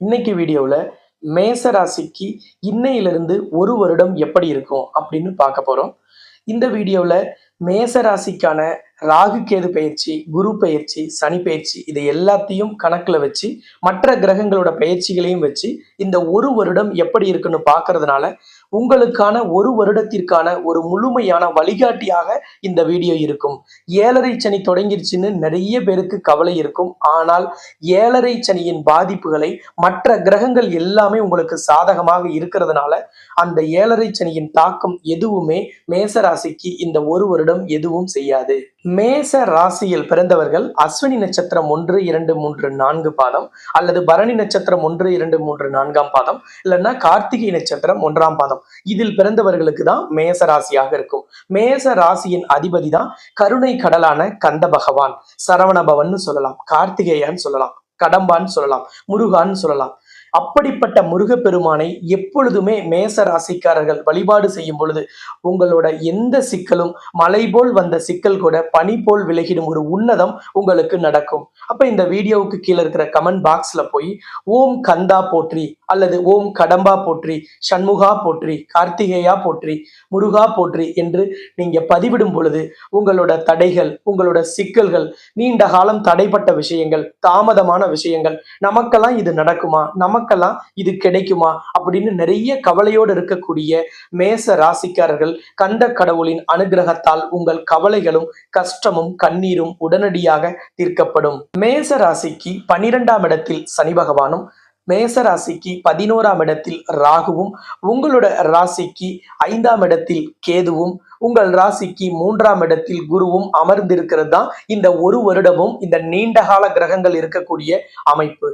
இன்னைக்கு வீடியோவில் மேச ராசிக்கு இன்னையிலிருந்து ஒரு வருடம் எப்படி இருக்கும் அப்படின்னு பார்க்க போகிறோம் இந்த வீடியோவில் மேச ராசிக்கான ராகு கேது பயிற்சி குரு பயிற்சி சனி பயிற்சி இதை எல்லாத்தையும் கணக்கில் வச்சு மற்ற கிரகங்களோட பயிற்சிகளையும் வச்சு இந்த ஒரு வருடம் எப்படி இருக்குன்னு பார்க்கறதுனால உங்களுக்கான ஒரு வருடத்திற்கான ஒரு முழுமையான வழிகாட்டியாக இந்த வீடியோ இருக்கும். ஏழரை சனி தொடங்கிருச்சுன்னு நிறைய பேருக்கு கவலை இருக்கும். ஆனால் ஏழரை சனியின் பாதிப்புகளை மற்ற கிரகங்கள் எல்லாமே உங்களுக்கு சாதகமாக இருக்கிறதுனால அந்த ஏழரை சனியின் தாக்கம் எதுவுமே மேச ராசிக்கு இந்த ஒரு வருடம் எதுவும் செய்யாது. மேச ராசியில் பிறந்தவர்கள் அஸ்வினி நட்சத்திரம் ஒன்று இரண்டு மூன்று நான்கு பாதம் அல்லது பரணி நட்சத்திரம் ஒன்று இரண்டு மூன்று நான்கு நான்காம் பாதம் இல்லைன்னா கார்த்திகை நட்சத்திரம் ஒன்றாம் பாதம். இதில் பிறந்தவர்களுக்கு தான் மேச ராசியாக இருக்கும். மேச ராசியின் அதிபதி தான் கருணை கடலான கந்த பகவான். சரவணபவன் சொல்லலாம் கார்த்திகேயன் சொல்லலாம் கடம்பான்னு சொல்லலாம் முருகான்னு சொல்லலாம். அப்படிப்பட்ட முருகப்பெருமானை எப்பொழுதுமே மேச ராசிக்காரர்கள் வழிபாடு செய்யும் பொழுது உங்களோட எந்த சிக்கலும் மலை போல் வந்த சிக்கல் கூட பனி போல் விலகிடும் ஒரு உன்னதம் உங்களுக்கு நடக்கும். அப்ப இந்த வீடியோவுக்கு கீழே இருக்கிற கமெண்ட் பாக்ஸ்ல போய் ஓம் கந்தா போற்றி அல்லது ஓம் கடம்பா போற்றி சண்முகா போற்றி கார்த்திகேயா போற்றி முருகா போற்றி என்று நீங்க பதிவிடும் பொழுது உங்களோட தடைகள் உங்களோட சிக்கல்கள் நீண்ட காலம் தடைப்பட்ட விஷயங்கள் தாமதமான விஷயங்கள் நமக்கெல்லாம் இது நடக்குமா? நமக்கு நமக்கெல்லாம் இது கிடைக்குமா அப்படின்னு நிறைய கவலையோடு இருக்கக்கூடிய மேச ராசிக்காரர்கள் கண்ட கடவுளின் அனுகிரகத்தால் உங்கள் கவலைகளும் கஷ்டமும் கண்ணீரும் உடனடியாக தீர்க்கப்படும். மேச ராசிக்கு பனிரெண்டாம் இடத்தில் சனி பகவானும் மேச ராசிக்கு பதினோராம் இடத்தில் ராகுவும் உங்களோட ராசிக்கு ஐந்தாம் இடத்தில் கேதுவும் உங்கள் ராசிக்கு மூன்றாம் இடத்தில் குருவும் அமர்ந்திருக்கிறது தான் இந்த ஒரு வருடமும் இந்த நீண்ட கால கிரகங்கள் இருக்கக்கூடிய அமைப்பு.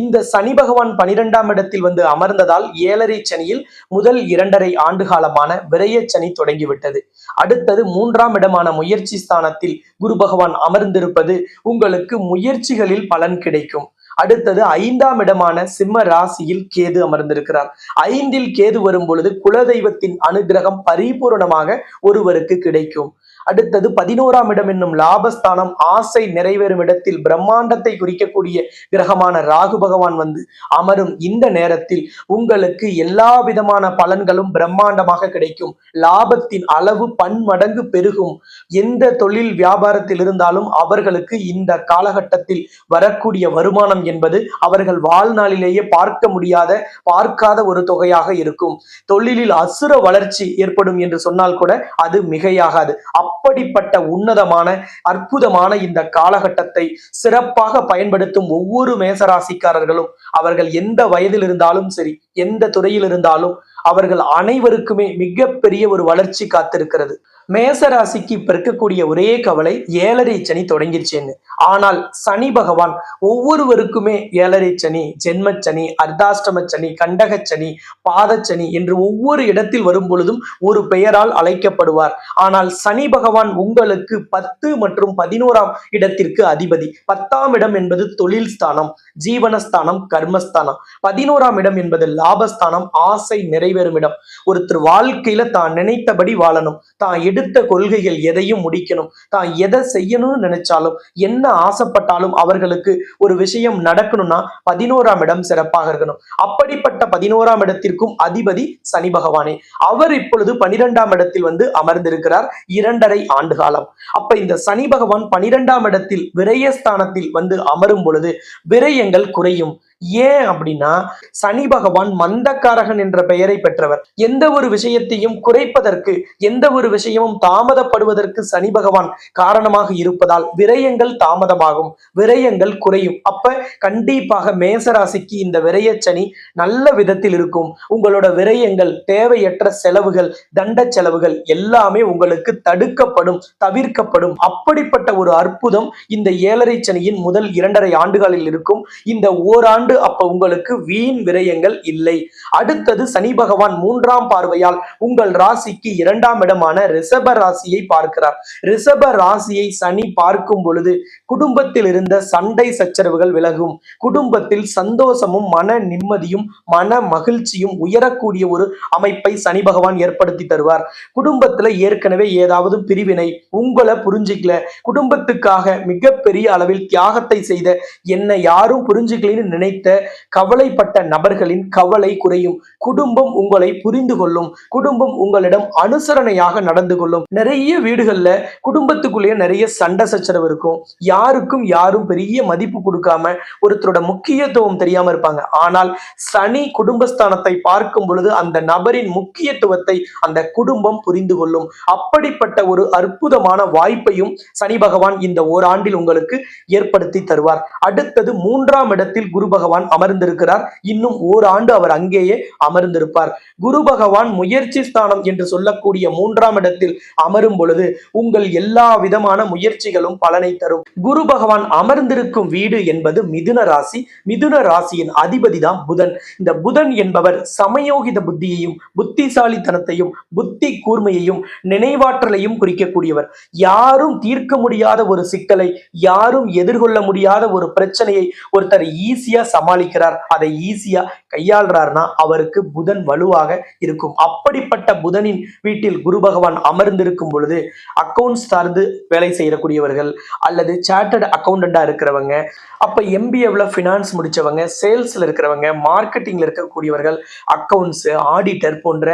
இந்த சனி பகவான் பனிரெண்டாம் இடத்தில் வந்து அமர்ந்ததால் ஏழரை சனியில் முதல் இரண்டரை ஆண்டு காலமான விரைய சனி தொடங்கிவிட்டது. அடுத்தது மூன்றாம் இடமான முயற்சி ஸ்தானத்தில் குரு பகவான் அமர்ந்திருப்பது உங்களுக்கு முயற்சிகளில் பலன் கிடைக்கும். அடுத்தது ஐந்தாம் இடமான சிம்ம ராசியில் கேது அமர்ந்திருக்கிறார். ஐந்தில் கேது வரும் பொழுது குலதெய்வத்தின் அனுகிரகம் பரிபூரணமாக ஒருவருக்கு கிடைக்கும். அடுத்தது பதினோராம் இடம் என்னும் லாபஸ்தானம் ஆசை நிறைவேறும் இடத்தில் பிரம்மாண்டத்தை குறிக்கக்கூடிய கிரகமான ராகு பகவான் வந்து அமரும் இந்த நேரத்தில் உங்களுக்கு எல்லா விதமான பலன்களும் பிரம்மாண்டமாக கிடைக்கும். லாபத்தின் அளவு பன்மடங்கு பெருகும். எந்த தொழில் வியாபாரத்தில் இருந்தாலும் அவர்களுக்கு இந்த காலகட்டத்தில் வரக்கூடிய வருமானம் என்பது அவர்கள் வாழ்நாளிலேயே பார்க்க முடியாத பார்க்காத ஒரு தொகையாக இருக்கும். தொழிலில் அசுர வளர்ச்சி ஏற்படும் என்று சொன்னால் கூட அது மிகையாகாது. அப்படிப்பட்ட உன்னதமான அற்புதமான இந்த காலகட்டத்தை சிறப்பாக பயன்படுத்தும் ஒவ்வொரு மேசராசிக்காரர்களும் அவர்கள் எந்த வயதில் இருந்தாலும் சரி எந்த துறையில் இருந்தாலும் அவர்கள் அனைவருக்குமே மிகப்பெரிய ஒரு வளர்ச்சி காத்திருக்கிறது. மேசராசிக்கு இப்ப இருக்கக்கூடிய ஒரே கவலை ஏழரை சனி தொடங்கிருச்சேன்னு. ஆனால் சனி பகவான் ஒவ்வொருவருக்குமே ஏழரை சனி ஜென்மச்சனி அர்த்தாஷ்டம சனி கண்டகச்சனி பாதச்சனி என்று ஒவ்வொரு இடத்தில் வரும் பொழுதும் ஒரு பெயரால் அழைக்கப்படுவார். ஆனால் சனி பகவான் உங்களுக்கு பத்து மற்றும் பதினோராம் இடத்திற்கு அதிபதி. பத்தாம் இடம் என்பது தொழில் ஸ்தானம் ஜீவனஸ்தானம் கர்மஸ்தானம். பதினோராம் இடம் என்பது லாபஸ்தானம் ஆசை நிறைவேறும் இடம். ஒருத்தர் வாழ்க்கையில தான் நினைத்தபடி வாழணும். தான் எடுத்த கொள்கைகள் எதையும் முடிக்கணும். தான் எதை செய்யணும்னு நினைச்சாலும் என்ன ஆசைப்பட்டாலும் அவர்களுக்கு ஒரு விஷயம் நடக்கணும்னா பதினோராம் இடம் சிறப்பாக இருக்கணும். அப்படிப்பட்ட பதினோராம் இடத்திற்கும் அதிபதி சனி பகவானே. அவர் இப்பொழுது பனிரெண்டாம் இடத்தில் வந்து அமர்ந்திருக்கிறார். இரண்டரை ஆண்டு காலம். அப்ப இந்த சனி பகவான் பனிரெண்டாம் இடத்தில் விரயஸ்தானத்தில் வந்து அமரும் பொழுது விரயங்கள் குறையும். ஏன் அப்படின்னா சனி பகவான் மந்தக்காரகன் என்ற பெயரை பெற்றவர். எந்த ஒரு விஷயத்தையும் குறைப்பதற்கு எந்த ஒரு விஷயமும் தாமதப்படுவதற்கு சனி பகவான் காரணமாக இருப்பதால் விரயங்கள் தாமதமாகும் விரயங்கள் குறையும். அப்ப கண்டிப்பாக மேசராசிக்கு இந்த விரய சனி நல்ல விதத்தில் இருக்கும். உங்களோட விரயங்கள் தேவையற்ற செலவுகள் தண்ட செலவுகள் எல்லாமே உங்களுக்கு தடுக்கப்படும் தவிர்க்கப்படும். அப்படிப்பட்ட ஒரு அற்புதம் இந்த ஏழரை சனியின் முதல் இரண்டரை ஆண்டுகளில் இருக்கும். இந்த ஓராண்டு ஆண்டு அப்ப உங்களுக்கு வீண் விரயங்கள் இல்லை. அடுத்தது சனி பகவான் மூன்றாம் பார்வையால் உங்கள் ராசிக்கு இரண்டாம் இடமான ரிஷப ராசியை பார்க்கிறார். ரிஷப ராசியை சனி பார்க்கும் பொழுது குடும்பத்தில் இருந்த சண்டை சச்சரவுகள் விலகும். குடும்பத்தில் சந்தோஷமும் மன நிம்மதியும் மன மகிழ்ச்சியும் உயரக்கூடிய ஒரு அமைப்பை சனி பகவான் ஏற்படுத்தி தருவார். குடும்பத்துல ஏற்கனவே ஏதாவது பிரிவினை உங்களை புரிஞ்சிக்கல. குடும்பத்துக்காக மிகப்பெரிய அளவில் தியாகத்தை செய்த என்னை யாரும் புரிஞ்சுக்கலன்னு நினைத்த கவலைப்பட்ட நபர்களின் கவலை குறையும். குடும்பம் உங்களை புரிந்து கொள்ளும். குடும்பம் உங்களிடம் அனுசரணையாக நடந்து கொள்ளும். நிறைய வீடுகள்ல குடும்பத்துக்குள்ளேயே நிறைய சண்டை சச்சரவு இருக்கும். யாருக்கும் யாரும் பெரிய மதிப்பு கொடுக்காம ஒருத்தரோட முக்கியத்துவம் தெரியாம இருப்பாங்க. ஆனால் சனி குடும்பஸ்தானத்தை பார்க்கும் பொழுது அந்த நபரின் முக்கியத்துவத்தை அந்த குடும்பம் புரிந்து கொள்ளும். அப்படிப்பட்ட ஒரு அற்புதமான வாய்ப்பையும் சனி பகவான் இந்த ஓராண்டில் உங்களுக்கு ஏற்படுத்தி தருவார். அடுத்தது மூன்றாம் இடத்தில் குரு பகவான் பகவான் அமர்ந்திருக்கிறார். இன்னும் ஓராண்டு அவர் அங்கேயே அமர்ந்திருப்பார். குரு பகவான் முயற்சி ஸ்தானம் என்று சொல்லக்கூடிய மூன்றாம் இடத்தில் அமரும் பொழுது உங்கள் எல்லா விதமான முயற்சிகளும் பலனை தரும். குரு பகவான் அமர்ந்திருக்கும் வீடு என்பது மிதுன ராசி. மிதுன ராசியின் அதிபதி தான் புதன். இந்த புதன் என்பவர் சமயோகித புத்தியையும் புத்திசாலித்தனத்தையும் புத்தி கூர்மையையும் நினைவாற்றலையும் குறிக்கக்கூடியவர். யாரும் தீர்க்க முடியாத ஒரு சிக்கலை யாரும் எதிர்கொள்ள முடியாத ஒரு பிரச்சனையை ஒருத்தர் ஈஸியா சமாளிக்கிறார் அதை ஈஸியா கையாள்றாருன்னா அவருக்கு புதன் வலுவாக இருக்கும். அப்படிப்பட்ட புதனின் வீட்டில் குரு பகவான் அமர்ந்திருக்கும் பொழுது அக்கௌண்ட்ஸ் சார்ந்து வேலை செய்யக்கூடியவர்கள் அல்லது சார்ட்டர்ட் அக்கௌண்டண்டா இருக்கிறவங்க அப்ப எம்பிஏவில் ஃபினான்ஸ் முடிச்சவங்க சேல்ஸ்ல இருக்கிறவங்க மார்க்கெட்டிங்ல இருக்கக்கூடியவர்கள் அக்கவுண்ட்ஸ் ஆடிட்டர் போன்ற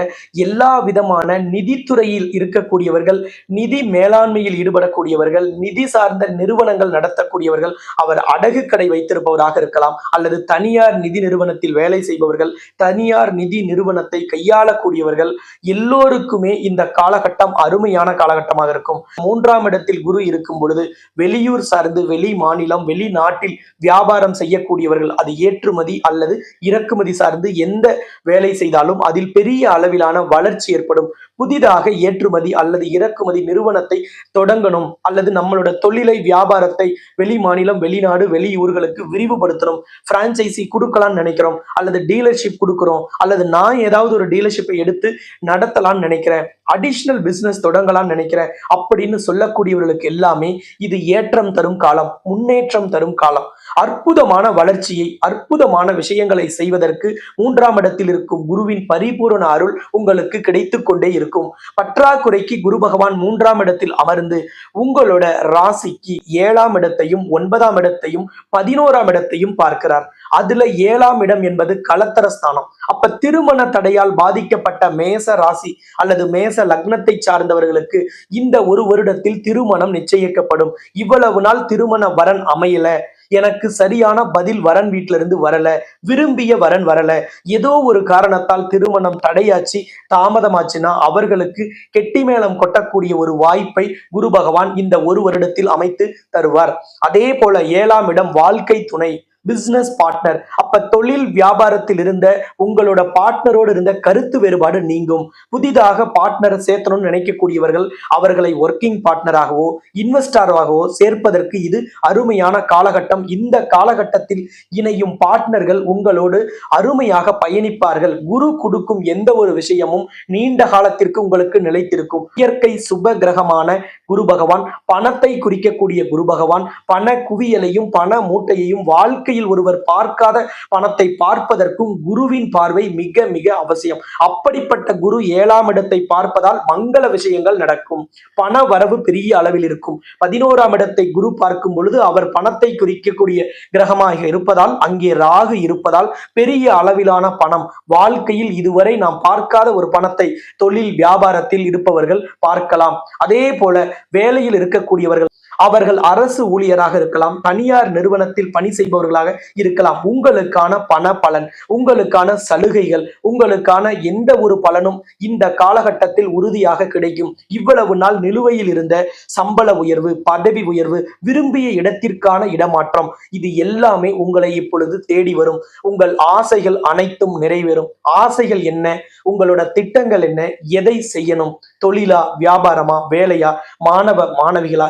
எல்லா விதமான நிதித்துறையில் இருக்கக்கூடியவர்கள் நிதி மேலாண்மையில் ஈடுபடக்கூடியவர்கள் நிதி சார்ந்த நிறுவனங்கள் நடத்தக்கூடியவர்கள் அவர் அடகு கடை வைத்திருப்பவராக இருக்கலாம் அல்லது அல்லது தனியார் நிதி நிறுவனத்தில் வேலை செய்பவர்கள் தனியார் நிதி நிறுவனத்தை கையாளக்கூடியவர்கள் எல்லோருக்குமே இந்த காலகட்டம் அருமையான காலகட்டமாக இருக்கும். மூன்றாம் இடத்தில் குரு இருக்கும் பொழுது வெளியூர் சார்ந்து வெளி மாநிலம் வெளிநாட்டில் வியாபாரம் செய்யக்கூடியவர்கள் அது ஏற்றுமதி அல்லது இறக்குமதி சார்ந்து எந்த வேலை செய்தாலும் அதில் பெரிய அளவிலான வளர்ச்சி ஏற்படும். புதிதாக ஏற்றுமதி அல்லது இறக்குமதி நிறுவனத்தை தொடங்கணும் அல்லது நம்மளோட தொழிலை வியாபாரத்தை வெளி மாநிலம் வெளிநாடு வெளியூர்களுக்கு விரிவுபடுத்தணும் பிரான்சைசி கொடுக்கலாம்னு நினைக்கிறோம் அல்லது டீலர்ஷிப் கொடுக்குறோம் அல்லது நான் ஏதாவது ஒரு டீலர்ஷிப்பை எடுத்து நடத்தலாம்னு நினைக்கிறேன் அடிஷ்னல் பிசினஸ் தொடங்கலாம்னு நினைக்கிறேன் அப்படின்னு சொல்லக்கூடியவர்களுக்கு எல்லாமே இது ஏற்றம் தரும் காலம் முன்னேற்றம் தரும் காலம். அற்புதமான வளர்ச்சியை அற்புதமான விஷயங்களை செய்வதற்கு மூன்றாம் இடத்தில் இருக்கும் குருவின் பரிபூரண அருள் உங்களுக்கு கிடைத்து கொண்டே இருக்கும். பற்றாக்குறைக்கு குரு பகவான் மூன்றாம் இடத்தில் அமர்ந்து உங்களோட ராசிக்கு ஏழாம் இடத்தையும் ஒன்பதாம் இடத்தையும் பதினோராம் இடத்தையும் பார்க்கிறார். அதுல ஏழாம் இடம் என்பது கலத்தர ஸ்தானம். அப்ப திருமண தடையால் பாதிக்கப்பட்ட மேச ராசி அல்லது மேச லக்னத்தை சார்ந்தவர்களுக்கு இந்த ஒரு வருடத்தில் திருமணம் நிச்சயிக்கப்படும். இவ்வளவு நாள் திருமண வரன் அமையல. எனக்கு சரியான பதில் வரன் வீட்ல இருந்து வரல விரும்பிய வரன் வரல. ஏதோ ஒரு காரணத்தால் திருமணம் தடையாச்சு தாமதமாச்சுன்னா அவர்களுக்கு கெட்டி மேளம் கொட்டக்கூடிய ஒரு வாய்ப்பை குரு பகவான் இந்த ஒரு வருடத்தில் அமைத்து தருவார். அதே போல ஏழாம் இடம் வாழ்க்கை துணை. பிசினஸ் பார்ட்னர் அப்ப தொழில் வியாபாரத்தில் இருந்த உங்களோட பார்ட்னரோடு இருந்த கருத்து வேறுபாடு நீங்கும். புதிதாக பார்ட்னரை சேர்த்தணும்னு நினைக்கக்கூடியவர்கள் அவர்களை ஒர்க்கிங் பார்ட்னராகவோ இன்வெஸ்டராகவோ சேர்ப்பதற்கு இது அருமையான காலகட்டம். இந்த காலகட்டத்தில் இணையும் பார்ட்னர்கள் உங்களோடு அருமையாக பயணிப்பார்கள். குரு கொடுக்கும் எந்த ஒரு விஷயமும் நீண்ட காலத்திற்கு உங்களுக்கு நிலைத்திருக்கும். இயற்கை சுப கிரகமான குரு பகவான் பணத்தை குறிக்கக்கூடிய குரு பகவான் பண குவியலையும் பண மூட்டையையும் வாழ்க்கை வாழ்க்கையில் ஒருவர் பார்க்காத பணத்தை பார்ப்பதற்கும் குருவின் பார்வை மிக மிக அவசியம். அப்படிப்பட்ட குரு ஏழாம் இடத்தை பார்ப்பதால் மங்கள விஷயங்கள் நடக்கும். பண வரவு பெரிய அளவில் இருக்கும். பதினோராம் இடத்தை குரு பார்க்கும் பொழுது அவர் பணத்தை குறிக்கக்கூடிய கிரகமாக இருப்பதால் அங்கே ராகு இருப்பதால் பெரிய அளவிலான பணம். வாழ்க்கையில் இதுவரை நாம் பார்க்காத ஒரு பணத்தை தொழில் வியாபாரத்தில் இருப்பவர்கள் பார்க்கலாம். அதே போல வேலையில் இருக்கக்கூடியவர்கள் அவர்கள் அரசு ஊழியராக இருக்கலாம் தனியார் நிறுவனத்தில் பணி செய்பவர்களாக இருக்கலாம். உங்களுக்கான பண பலன் உங்களுக்கான சலுகைகள் உங்களுக்கான எந்த ஒரு பலனும் இந்த காலகட்டத்தில் உறுதியாக கிடைக்கும். இவ்வளவு நாள் நிலுவையில் இருந்த சம்பள உயர்வு பதவி உயர்வு விரும்பிய இடத்திற்கான இடமாற்றம் இது எல்லாமே உங்களை இப்பொழுது தேடி வரும். உங்கள் ஆசைகள் அனைத்தும் நிறைவேறும். ஆசைகள் என்ன? உங்களோட திட்டங்கள் என்ன? எதை செய்யணும்? தொழிலா வியாபாரமா வேலையா மாணவ மாணவிகளா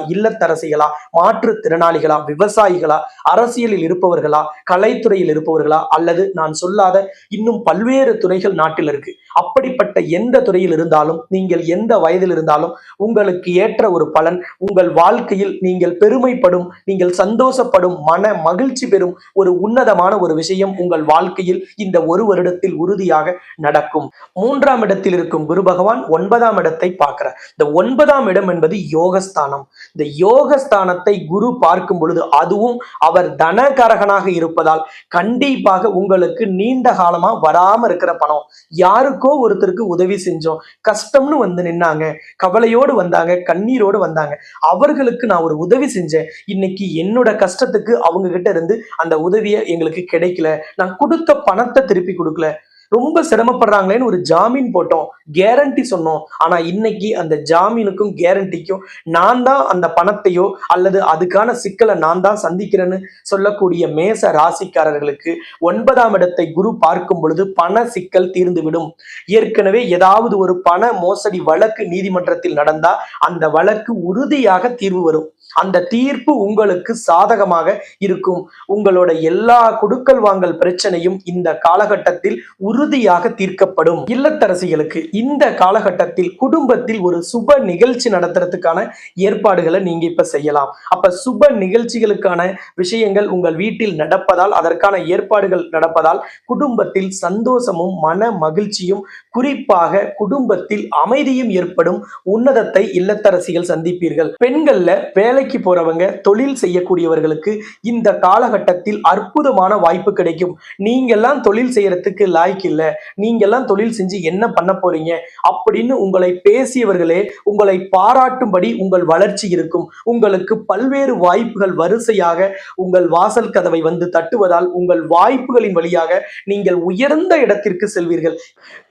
இல்லத்தரசிகளா மாற்றுத்திறனாளிகளா விவசாயிகளா அரசியலில் இருப்பவர்களா கலைத்துறையில் இருப்பவர்களா அல்லது நான் சொல்லாத இன்னும் பல்வேறு துறைகள் நாட்டில் இருக்கு. அப்படிப்பட்ட எந்த துறையில் இருந்தாலும் நீங்கள் எந்த வயதில் இருந்தாலும் உங்களுக்கு ஏற்ற ஒரு பலன் உங்கள் வாழ்க்கையில் நீங்கள் பெருமைப்படும் நீங்கள் சந்தோஷப்படும் மன மகிழ்ச்சி பெறும் ஒரு உன்னதமான ஒரு விஷயம் உங்கள் வாழ்க்கையில் இந்த ஒரு வருடத்தில் உறுதியாக நடக்கும். மூன்றாம் இடத்தில் இருக்கும் குரு பகவான் ஒன்பதாம் இடத்தை பார்க்கிறார். இந்த ஒன்பதாம் இடம் என்பது யோகஸ்தானம். இந்த யோகஸ்தானத்தை குரு பார்க்கும் பொழுது அதுவும் அவர் தனகரகனாக இருப்பதால் கண்டிப்பாக உங்களுக்கு நீண்ட காலமா வராம இருக்கிற பணம். யாருக்கு ஒருத்தருக்கு உதவி செஞ்சோம். கஷ்டம்னு வந்து நின்னாங்க. கவலையோடு வந்தாங்க. கண்ணீரோடு வந்தாங்க. அவர்களுக்கு நான் ஒரு உதவி செஞ்சேன். இன்னைக்கு என்னோட கஷ்டத்துக்கு அவங்க கிட்ட இருந்து அந்த உதவியை எங்களுக்கு கிடைக்கல. நான் கொடுத்த பணத்தை திருப்பி கொடுக்கல. ரொம்ப சிரமப்படுறாங்களேன்னு ஒரு ஜாமீன் போட்டோம் கேரண்டி சொன்னோம். ஆனா இன்னைக்கு அந்த ஜாமீனுக்கும் கேரண்டிக்கும் நான் தான் அந்த பணத்தையோ அல்லது அதுக்கான சிக்கலை நான் தான் சந்திக்கிறேன்னு சொல்லக்கூடிய மேச ராசிக்காரர்களுக்கு ஒன்பதாம் இடத்தை குரு பார்க்கும் பொழுது பண சிக்கல் தீர்ந்துவிடும். ஏற்கனவே ஏதாவது ஒரு பண மோசடி வழக்கு நீதிமன்றத்தில் நடந்தா அந்த வழக்கு உறுதியாக தீர்வு வரும். அந்த தீர்ப்பு உங்களுக்கு சாதகமாக இருக்கும். உங்களோட எல்லா குடுக்கல் வாங்கல் பிரச்சனையும் இந்த காலகட்டத்தில் உறுதியாக தீர்க்கப்படும். இல்லத்தரசிகளுக்கு இந்த காலகட்டத்தில் குடும்பத்தில் ஒரு சுப நிகழ்ச்சி நடத்துறதுக்கான ஏற்பாடுகளை நீங்க இப்ப செய்யலாம். அப்ப சுப நிகழ்ச்சிகளுக்கான விஷயங்கள் உங்கள் வீட்டில் நடப்பதால் அதற்கான ஏற்பாடுகள் நடப்பதால் குடும்பத்தில் சந்தோஷமும் மன மகிழ்ச்சியும் குறிப்பாக குடும்பத்தில் அமைதியும் ஏற்படும். உன்னதத்தை இல்லத்தரசிகள் சந்திப்பீர்கள். பெண்கள்ல வேலை வேலைக்கு போறவங்க தொழில் செய்யக்கூடியவர்களுக்கு இந்த காலகட்டத்தில் அற்புதமான வாய்ப்பு கிடைக்கும். நீங்கெல்லாம் தொழில் செய்யறதுக்கு லாய்க்கு இல்ல. நீங்கெல்லாம் தொழில் செஞ்சு என்ன பண்ண போறீங்க? அப்படின்னு உங்களை பேசியவர்களே உங்களை பாராட்டும்படி உங்கள் வளர்ச்சி இருக்கும். உங்களுக்கு பல்வேறு வாய்ப்புகள் வரிசையாக உங்கள் வாசல் கதவை வந்து தட்டுவதால் உங்கள் வாய்ப்புகளின் வழியாக நீங்கள் உயர்ந்த இடத்திற்கு செல்வீர்கள்.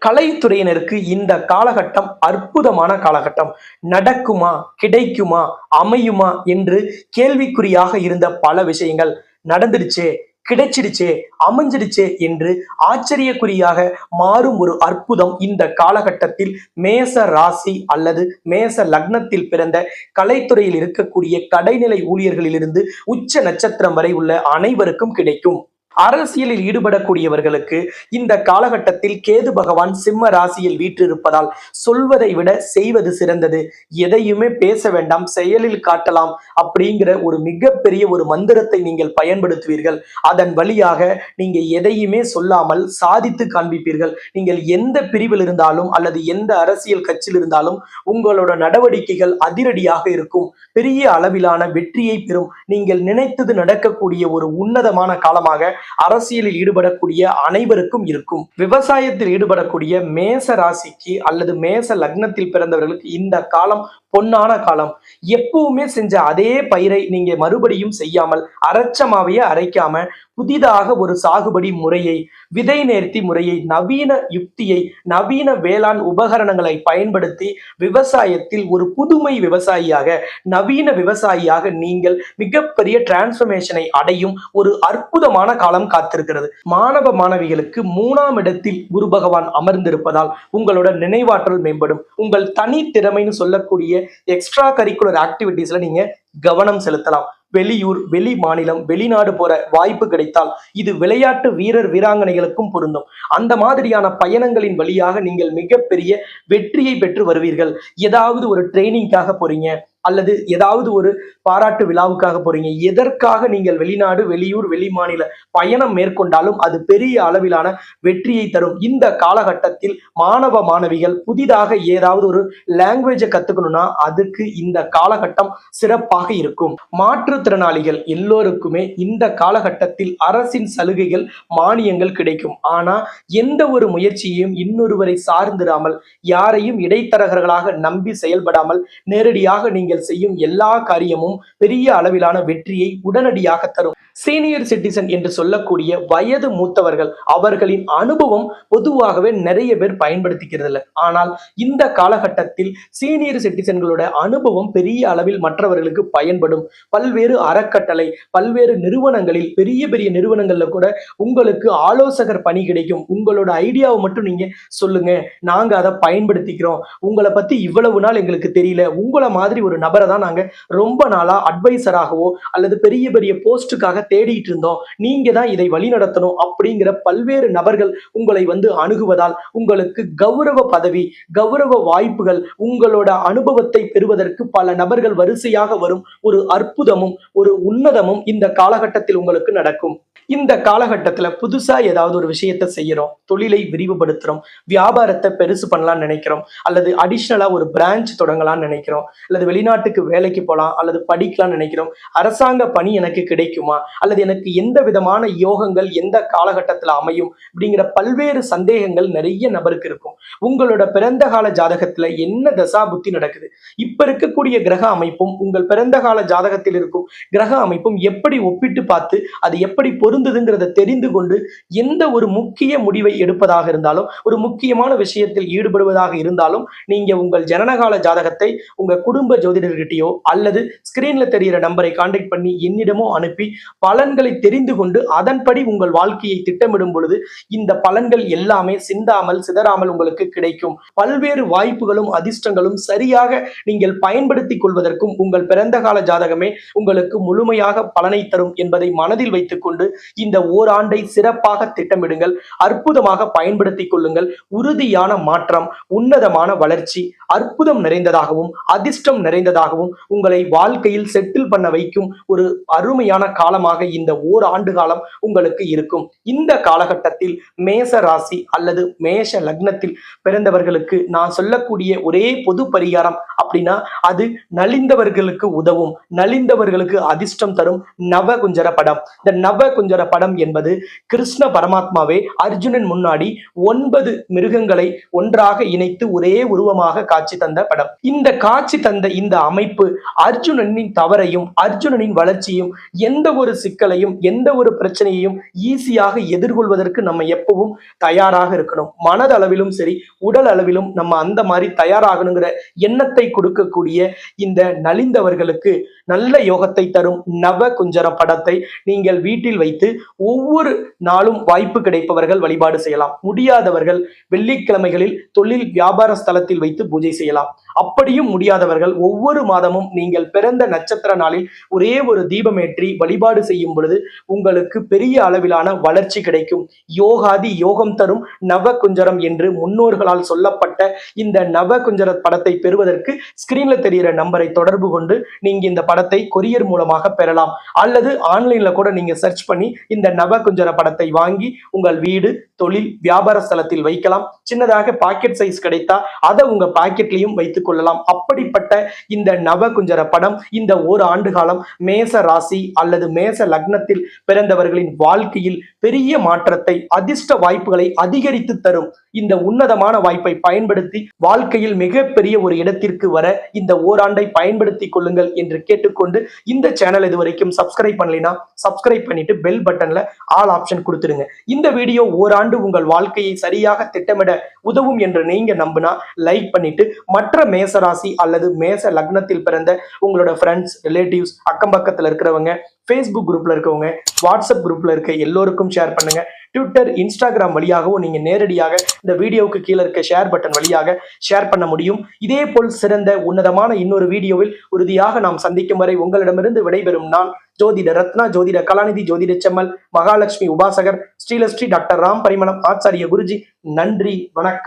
கலைத்துறையினருக்கு இந்த காலகட்டம் அற்புதமான காலகட்டம். நடக்குமா? கிடைக்குமா? அமையுமா? என்று கேள்விக்குறியாக இருந்த பல விஷயங்கள் நடந்துடுச்சு கிடைச்சிடுச்சு அமைஞ்சிடுச்சே என்று ஆச்சரியக்குறியாக மாறும் ஒரு அற்புதம் இந்த காலகட்டத்தில் மேச ராசி அல்லது மேச லக்னத்தில் பிறந்த கலைத்துறையில் இருக்கக்கூடிய கடைநிலை ஊழியர்களிலிருந்து உச்ச நட்சத்திரம் வரை உள்ள அனைவருக்கும் கிடைக்கும். அரசியலில் ஈடுபடக்கூடியவர்களுக்கு இந்த காலகட்டத்தில் கேது பகவான் சிம்ம ராசியில் வீற்றிருப்பதால் சொல்வதை விட செய்வது சிறந்தது. எதையுமே பேச வேண்டாம் செயலில் காட்டலாம் அப்படிங்கிற ஒரு மிகப்பெரிய ஒரு மந்திரத்தை நீங்கள் பயன்படுத்துவீர்கள். அதன் வழியாக நீங்க எதையுமே சொல்லாமல் சாதித்து காண்பிப்பீர்கள். நீங்கள் எந்த பிரிவில் இருந்தாலும் அல்லது எந்த அரசியல் கட்சியில் இருந்தாலும் உங்களோட நடவடிக்கைகள் அதிரடியாக இருக்கும். பெரிய அளவிலான வெற்றியை பெறும். நீங்கள் நினைத்தது நடக்கக்கூடிய ஒரு உன்னதமான காலமாக அரசியலில் ஈடுபடக்கூடிய அனைவருக்கும் இருக்கும். விவசாயத்தில் ஈடுபடக்கூடிய மேச ராசிக்கு அல்லது மேச லக்னத்தில் பிறந்தவர்களுக்கு இந்த காலம் பொன்னான காலம். எப்பவுமே செஞ்ச அதே பயிரை நீங்க மறுபடியும் செய்யாமல் அரைச்சமாவையே அரைக்காம புதிதாக ஒரு சாகுபடி முறையை விதை நேர்த்தி முறையை நவீன யுக்தியை நவீன வேளாண் உபகரணங்களை பயன்படுத்தி விவசாயத்தில் ஒரு புதுமை விவசாயியாக நவீன விவசாயியாக நீங்கள் மிகப்பெரிய டிரான்ஸ்பர்மேஷனை அடையும் ஒரு அற்புதமான காலம் காத்திருக்கிறது. மாணவ மாணவிகளுக்கு மூணாம் இடத்தில் குரு பகவான் அமர்ந்திருப்பதால் உங்களோட நினைவாற்றல் மேம்படும். உங்கள் தனி திறமைன்னு சொல்லக்கூடிய எக்ஸ்ட்ரா கரிக்குலர் ஆக்டிவிட்டீஸ்ல நீங்க கவனம் செலுத்தலாம். வெளியூர் வெளி மாநிலம் வெளிநாடு போற வாய்ப்பு கிடைத்தால் இது விளையாட்டு வீரர் வீராங்கனைகளுக்கும் பொருந்தும். அந்த மாதிரியான பயணங்களின் வழியாக நீங்கள் மிகப்பெரிய வெற்றியை பெற்று வருவீர்கள். ஏதாவது ஒரு ட்ரைனிங்காக போறீங்க. அல்லது ஏதாவது ஒரு பாராட்டு விழாவுக்காக போறீங்க. எதற்காக நீங்கள் வெளிநாடு வெளியூர் வெளி மாநில பயணம் மேற்கொண்டாலும் அது பெரிய அளவிலான வெற்றியை தரும். இந்த காலகட்டத்தில் மாணவ மாணவிகள் புதிதாக ஏதாவது ஒரு லாங்குவேஜை கத்துக்கணும்னா அதுக்கு இந்த காலகட்டம் சிறப்பாக இருக்கும். மாற்றுத்திறனாளிகள் எல்லோருக்குமே இந்த காலகட்டத்தில் அரசின் சலுகைகள் மானியங்கள் கிடைக்கும். ஆனா எந்த ஒரு முயற்சியையும் இன்னொருவரை சார்ந்திராமல் யாரையும் இடைத்தரகர்களாக நம்பி செயல்படாமல் நேரடியாக நீங்கள் செய்யும் எல்லா காரியமும் பெரிய அளவிலான வெற்றியை உடனடியாக தரும். சீனியர் சிட்டிசன் என்று சொல்லக்கூடிய வயது மூத்தவர்கள் அவர்களின் அனுபவம் பொதுவாகவே நிறைய பேர் பயன்படுத்திக்கிறது இல்லை ஆனால் இந்த காலகட்டத்தில் சீனியர் சிட்டிசன்களோட அனுபவம் பெரிய அளவில் மற்றவர்களுக்கு பயன்படும். பல்வேறு அறக்கட்டளை பல்வேறு நிறுவனங்களில் பெரிய பெரிய நிறுவனங்கள்ல கூட உங்களுக்கு ஆலோசகர் பணி கிடைக்கும். உங்களோட ஐடியாவை மட்டும் நீங்க சொல்லுங்க. நாங்க அதை பயன்படுத்திக்கிறோம். உங்களை பத்தி இவ்வளவு நாள் எங்களுக்கு தெரியல. உங்களை மாதிரி ஒரு நபரை தான் நாங்க ரொம்ப நாளா அட்வைசராகவோ அல்லது பெரிய பெரிய போஸ்ட்டுக்காக தேடிட்டு இருந்தோம். நீங்க தான் இதை வழிநடத்தணும் அப்படிங்கிற பல்வேறு நபர்கள் உங்களை வந்து அணுகுவதால் உங்களுக்கு கௌரவ பதவி கௌரவ வாய்ப்புகள் உங்களோட அனுபவத்தை பெறுவதற்கு பல நபர்கள் வரிசையாக வரும் ஒரு அற்புதமும் ஒரு உன்னதமும் இந்த காலகட்டத்தில் உங்களுக்கு நடக்கும். இந்த காலகட்டத்துல புதுசா ஏதாவது ஒரு விஷயத்தை செய்யறோம் தொழிலை விரிவுபடுத்துறோம் வியாபாரத்தை பெருசு பண்ணலாம்னு நினைக்கிறோம் அல்லது அடிஷ்னலா ஒரு பிரான்ச் தொடங்கலாம்னு நினைக்கிறோம் அல்லது வெளிநாட்டுக்கு வேலைக்கு போகலாம் அல்லது படிக்கலாம்னு நினைக்கிறோம் அரசாங்க பணி எனக்கு கிடைக்குமா அல்லது எனக்கு எந்த விதமான யோகங்கள் எந்த காலகட்டத்தில் அமையும் அப்படிங்கிற பல்வேறு சந்தேகங்கள் நிறைய நபருக்கு இருக்கும். உங்களோட பிறந்த கால ஜாதகத்துல என்ன தசா புத்தி நடக்குது? இப்ப இருக்கக்கூடிய கிரக அமைப்பும் உங்கள் பிறந்த கால ஜாதகத்தில் இருக்கும் கிரக அமைப்பும் எப்படி ஒப்பிட்டு பார்த்து அது எப்படி பொருந்துதுங்கிறத தெரிந்து கொண்டு எந்த ஒரு முக்கிய முடிவை எடுப்பதாக இருந்தாலும் ஒரு முக்கியமான விஷயத்தில் ஈடுபடுவதாக இருந்தாலும் நீங்க உங்கள் ஜனனகால ஜாதகத்தை உங்க குடும்ப ஜோதிடர்கிட்டயோ அல்லது ஸ்கிரீன்ல தெரிகிற நம்பரை கான்டாக்ட் பண்ணி என்னிடமோ அனுப்பி பலன்களை தெரிந்து கொண்டு அதன்படி உங்கள் வாழ்க்கையை திட்டமிடும் பொழுது இந்த பலன்கள் எல்லாமே சிந்தாமல் சிதறாமல் உங்களுக்கு கிடைக்கும். பல்வேறு வாய்ப்புகளும் அதிர்ஷ்டங்களும் சரியாக நீங்கள் பயன்படுத்திக் கொள்வதற்கும் உங்கள் பிறந்த கால ஜாதகமே உங்களுக்கு முழுமையாக பலனை தரும் என்பதை மனதில் வைத்துக்கொண்டு இந்த ஓராண்டை சிறப்பாக திட்டமிடுங்கள். அற்புதமாக பயன்படுத்திக் கொள்ளுங்கள். உறுதியான மாற்றம் உன்னதமான வளர்ச்சி அற்புதம் நிறைந்ததாகவும் அதிர்ஷ்டம் நிறைந்ததாகவும் உங்களை வாழ்க்கையில் செட்டில் பண்ண வைக்கும் ஒரு அருமையான காலமாக இந்த ஓர் ஆண்டு காலம் உங்களுக்கு இருக்கும். இந்த காலகட்டத்தில் மேச ராசி அல்லது மேஷ லக்னத்தில் பிறந்தவர்களுக்கு நான் சொல்லக்கூடிய ஒரே பொது பரிகாரம் அப்படின்னா அது நலிந்தவர்களுக்கு உதவும். நலிந்தவர்களுக்கு அதிர்ஷ்டம் தரும் நவ குஞ்சர படம். இந்த நவ குஞ்சர படம் என்பது கிருஷ்ண பரமாத்மாவே அர்ஜுனன் முன்னாடி ஒன்பது மிருகங்களை ஒன்றாக இணைத்து ஒரே உருவமாக காட்சி தந்த படம். இந்த காட்சி தந்த இந்த அமைப்பு அர்ஜுனனின் தவறையும் அர்ஜுனனின் வளர்ச்சியும் எந்த ஒரு சிக்கலையும் எந்த ஒரு பிரச்சனையையும் ஈஸியாக எதிர்கொள்வதற்கு நம்ம எப்பவும் தயாராக இருக்கணும். மனதளவிலும் சரி உடல் அளவிலும் நம்ம அந்த மாதிரி தயாராகணுங்கிற எண்ணத்தை கொடுக்கக்கூடிய இந்த நலிந்தவர்களுக்கு நல்ல யோகத்தை தரும் நவ குஞ்சர படத்தை நீங்கள் வீட்டில் வைத்து ஒவ்வொரு நாளும் வாய்ப்பு கிடைப்பவர்கள் வழிபாடு செய்யலாம். முடியாதவர்கள் வெள்ளிக்கிழமைகளில் தொழில் வியாபார ஸ்தலத்தில் வைத்து பூஜை செய்யலாம். அப்படியும் முடியாதவர்கள் ஒவ்வொரு மாதமும் நீங்கள் பிறந்த நட்சத்திர நாளில் ஒரே ஒரு தீபமேற்றி வழிபாடு செய்யும் பொழுது உங்களுக்கு பெரிய அளவிலான வளர்ச்சி கிடைக்கும். யோகாதி யோகம் தரும் நவ குஞ்சரம் என்று முன்னோர்களால் சொல்லப்பட்ட இந்த நவ குஞ்சர படத்தை பெறுவதற்கு ஸ்கிரீன்ல தெரிகிற நம்பரை தொடர்பு கொண்டு நீங்க இந்த படத்தை கொரியர் மூலமாக பெறலாம். அல்லது ஆன்லைன்ல கூட நீங்க சர்ச் பண்ணி இந்த நவ குஞ்சர படத்தை வாங்கி உங்கள் வீடு தொழில் வியாபார ஸ்தலத்தில் வைக்கலாம். சின்னதாக பாக்கெட் சைஸ் கிடைத்தா அதை உங்க பாக்கெட்லையும் வைத்து வைத்துக் கொள்ளலாம் அப்படிப்பட்ட இந்த நவ குஞ்சர படம் இந்த ஒரு ஆண்டு காலம் மேச ராசி அல்லது மேச லக்னத்தில் பிறந்தவர்களின் வாழ்க்கையில் பெரிய மாற்றத்தை அதிர்ஷ்ட வாய்ப்புகளை அதிகரித்து தரும் இந்த உன்னதமான வாய்ப்பை பயன்படுத்தி வாழ்க்கையில் மிகப்பெரிய ஒரு இடத்திற்கு வர இந்த ஓராண்டை பயன்படுத்திக் கொள்ளுங்கள் என்று கேட்டுக்கொண்டு இந்த சேனல் இது வரைக்கும் சப்ஸ்கிரைப் பண்ணலைன்னா சப்ஸ்கிரைப் பண்ணிட்டு பெல் பட்டன்ல ஆல் ஆப்ஷன் கொடுத்துருங்க இந்த வீடியோ ஓராண்டு உங்கள் வாழ்க்கையை சரியாக திட்டமிட உதவும் என்று நீங்க நம்பினா லைக் பண்ணிட்டு மற்ற மேசராசி அல்லது மேச லக்னத்தில் பிறந்த உங்களோட ஃப்ரெண்ட்ஸ் ரிலேட்டிவ்ஸ் அக்கம் பக்கத்தில் இருக்கிறவங்க ஃபேஸ்புக் குரூப்ல இருக்கவங்க வாட்ஸ்அப் குரூப்ல இருக்க எல்லோருக்கும் ஷேர் பண்ணுங்க. ட்விட்டர் இன்ஸ்டாகிராம் வழியாகவும் நீங்க நேரடியாக இந்த வீடியோவுக்கு கீழே இருக்க ஷேர் பட்டன் வழியாக ஷேர் பண்ண முடியும். இதே போல் சிறந்த உன்னதமான இன்னொரு வீடியோவில் உறுதியாக நாம் சந்திக்கும் வரை உங்களிடமிருந்து விடைபெறும் நான் ஜோதிட ரத்னா ஜோதிட கலாநிதி ஜோதிட செம்மல் மகாலட்சுமி உபாசகர் ஸ்ரீலஸ்ரீ டாக்டர் ராம் பரிமளம் ஆச்சாரிய குருஜி. நன்றி வணக்கம்.